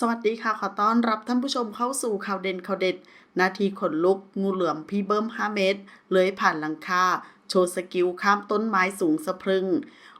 สวัสดีค่ะ ขอต้อนรับท่านผู้ชมเข้าสู่ข่าวเด่นข่าวเด็ด นาทีขนลุก งูเหลือมพี่เบิ้ม 5 เมตร เลื้อยผ่านหลังคา โชว์สกิลข้ามต้นไม้สูงสะพรึง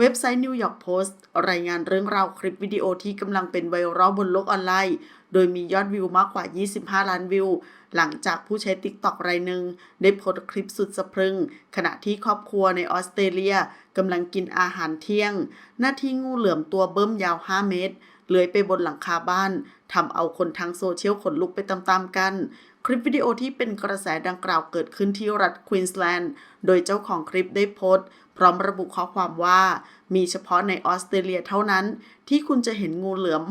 เว็บไซต์นิวยอร์กโพสต์รายงานเรื่องราวคลิปวิดีโอที่กำลังเป็นไวรัลบนโลกออนไลน์ โดยมียอดวิวมากกว่า 25 ล้านวิว หลังจากผู้ใช้ TikTok รายหนึ่งได้โพสต์คลิปสุดสะพรึง ขณะที่ครอบครัวในออสเตรเลียกำลังกินอาหารเที่ยง หน้าที่งูเหลือมตัวเบิ้มยาว 5 เมตรเลื้อยไปบนหลังคาบ้านทำเอาคนทั้งโซเชียลขนลุกไปตามๆกัน คลิปวิดีโอที่เป็นกระแสดังกล่าวเกิดขึ้นที่รัฐควีนสแลนด์ โดยเจ้าของคลิปได้โพสต์ พร้อมระบุข้อความว่า มีเฉพาะในออสเตรเลียเท่านั้น ที่คุณจะเห็นงูเหลือม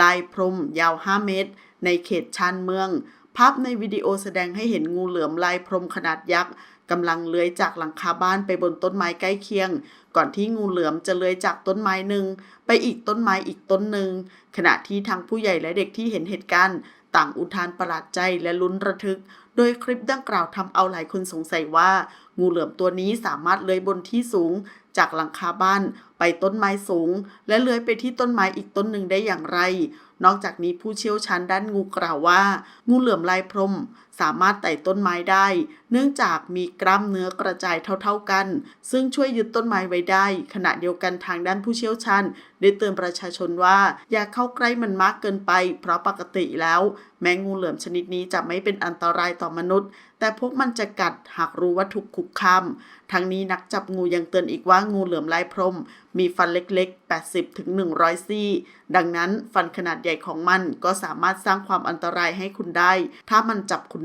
ลายพรมยาว 5 เมตร ในเขตชานเมือง ภาพในวิดีโอแสดงให้เห็นงูเหลือมลายพรมขนาดยักษ์กำลังเลื้อยจากหลังคาบ้านไปบนต้นไม้ใกล้เคียง ก่อนที่งูเหลือมจะเลื้อยจากต้นไม้หนึ่ง ไปอีกต้นไม้อีกต้นหนึ่ง ขณะที่ทั้งผู้ใหญ่และเด็กที่เห็นเหตุการณ์ ต่างอุทานประหลาดใจและลุ้นระทึก โดยคลิปดังกล่าวทำเอาหลายคนสงสัยว่า งูเหลือมตัวนี้สามารถเลื้อยบนที่สูง จากหลังคาบ้าน ไปต้นไม้สูง และเลื้อยไปที่ต้นไม้อีกต้นหนึ่งได้อย่างไร นอกจากนี้ผู้เชี่ยวชาญด้านงูกล่าวว่า งูเหลือมลายพรม สามารถไต่ต้นไม้ได้ เนื่องจากมีกล้ามเนื้อกระจายเท่าๆกัน ซึ่งช่วยยึดต้นไม้ไว้ได้ ขณะเดียวกันทางด้านผู้เชี่ยวชาญได้เตือนประชาชนว่า อย่าเข้าใกล้มันมากเกินไป เพราะปกติแล้ว แมงงูเหลือมชนิดนี้จะไม่เป็นอันตรายต่อมนุษย์ แต่พวกมันจะกัดหากรู้ว่าถูกคุกคามทั้งนี้นักจับงูยังเตือนอีกว่างูเหลือมลายพรม มีฟันเล็กๆ 80ถึง100 ซี่ ดังนั้นฟันขนาดใหญ่ของมันก็สามารถสร้างความอันตรายให้คุณได้ ถ้ามันจับคุณ